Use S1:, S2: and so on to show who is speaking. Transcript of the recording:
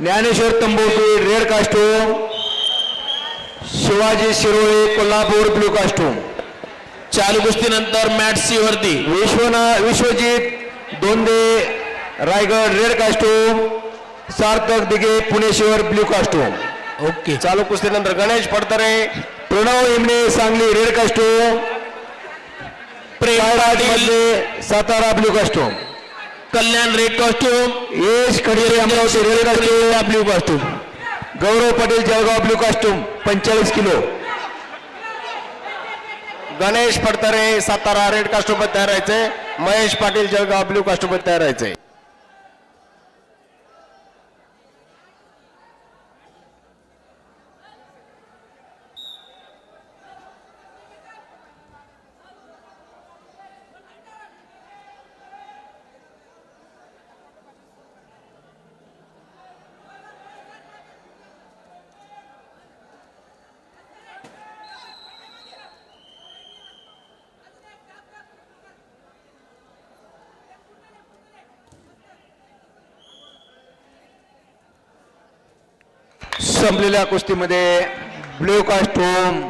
S1: Dnyaneshwar Tamboti red costume Shivaji Shirole Kolhapur blue costume
S2: चालू कुस्तीनंतर mat C वरती.
S1: विश्वना विश्वजित दोंदे रायगड रेड कास्टूम सार्थक दिघे पुणे शहर ब्लू कास्टूम
S2: ओके.
S1: चालू कुस्तीनंतर Ganesh Phadtare Pranav Imane Sangli red costume Satara blue costume
S2: Kalyan red costume
S1: Yash Khadire Amravati red costume
S2: blue costume.
S1: Gaurav Patel Jalgaon blue costume पंचेचाळीस kilo. Ganesh Phadtare Satara red कास्टूममध्ये तयार राहायचे Mahesh Patil Jalgaon blue कास्टूममध्ये तयार राहायचे. संपलेल्या कुस्तीमध्ये ब्ल्यू कास्टूम